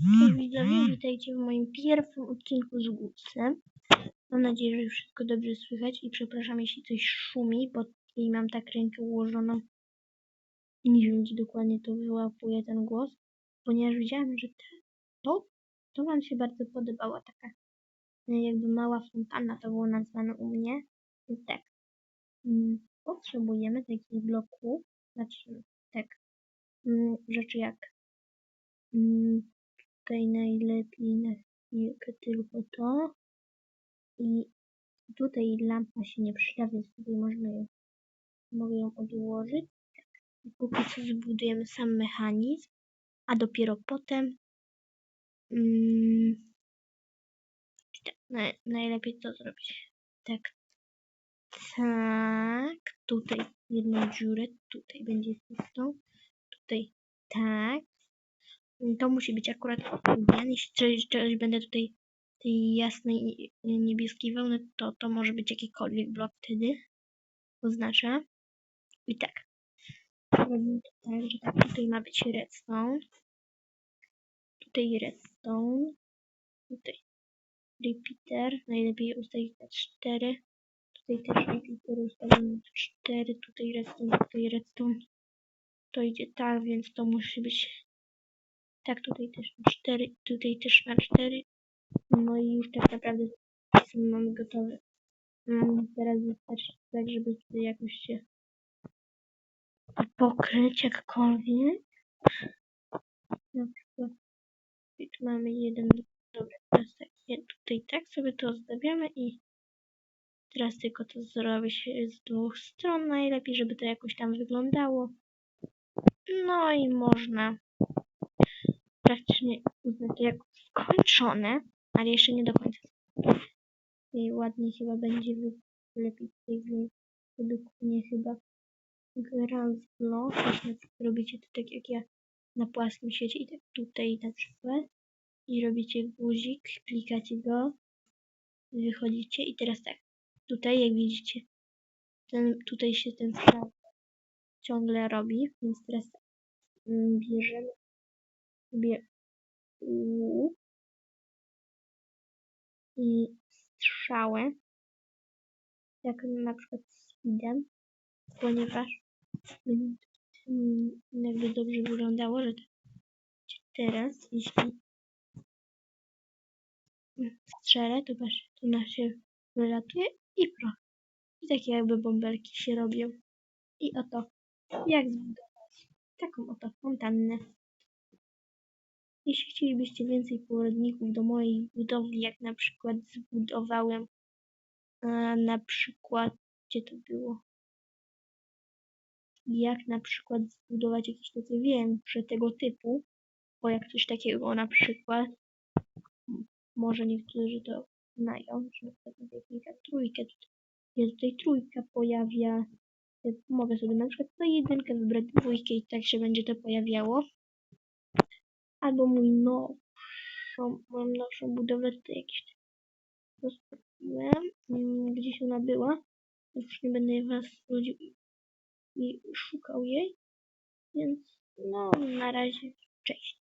Cześć widzowie, witajcie w moim pierwszym odcinku z głosem. Mam nadzieję, że wszystko dobrze słychać i przepraszam, jeśli coś szumi, bo tutaj mam tak rękę ułożoną. Nie wiem, gdzie dokładnie to wyłapuje ten głos, ponieważ widziałem, że to, to wam się bardzo podobała, taka e, jakby mała fontanna to było nazwane u mnie. Więc tak, mm, potrzebujemy takich bloków, znaczy tak, mm, rzeczy jak mm, tutaj najlepiej na chwilkę tylko to. I tutaj lampa się nie przyda, więc tutaj można ją, mogę ją odłożyć. I póki co zbudujemy sam mechanizm, a dopiero potem mm, tak, na, najlepiej to zrobić. Tak, tak, tutaj jedną dziurę, tutaj będzie pustą, tutaj tak, to musi być akurat odpowiednie. Jeśli czegoś, czegoś będę tutaj tej jasnej niebieskiej wełny, to to może być jakikolwiek blok wtedy. Oznacza. I tak. Tak, że tak, tutaj ma być redstone. Tutaj redstone. Tutaj repeater. Najlepiej ustawić na 4. Tutaj też repeater ustawimy na 4. Tutaj redstone, tutaj redstone. To idzie tak, więc to musi być tak, tutaj też na 4, tutaj też na 4. No i już tak naprawdę mamy gotowe. Mam teraz wystarczy tak, żeby tutaj jakoś się pokryć jakkolwiek. Na przykład tu mamy jeden, dobra, teraz tak, tutaj tak sobie to ozdabiamy i teraz tylko to zrobić z dwóch stron najlepiej, żeby to jakoś tam wyglądało. No i można praktycznie uznać jak skończone, ale jeszcze nie do końca. I ładnie chyba będzie lepiej tutaj według mnie chyba Grand Block. Robicie to tak jak ja na płaskim świecie i tak tutaj na przykład. I robicie guzik, klikacie go, wychodzicie i teraz tak. Tutaj jak widzicie, ten, tutaj się ten spraw ciągle robi, więc teraz tak, bierzemy sobie i strzałę, jak na przykład speedem, ponieważ jakby dobrze wyglądało, że teraz, jeśli strzelę, to patrz, tu na się wylatuje i proch. I takie jakby bąbelki się robią. I oto, jak zbudować taką oto fontannę. Jeśli chcielibyście więcej poradników do mojej budowli, jak na przykład zbudowałem a na przykład, gdzie to było? Jak na przykład zbudować jakieś takie większe tego typu, bo jak coś takiego na przykład, może niektórzy to znają, że na przykład klika trójkę, jest tutaj trójka pojawia, mogę sobie na przykład na jedynkę wybrać dwójkę i tak się będzie to pojawiało albo mój nowszą, moją nowszą budowlę tutaj jakieś rozpoczęłem, mm, gdzieś ona była, już nie będę was ludził i, i szukał jej, więc no na razie, cześć.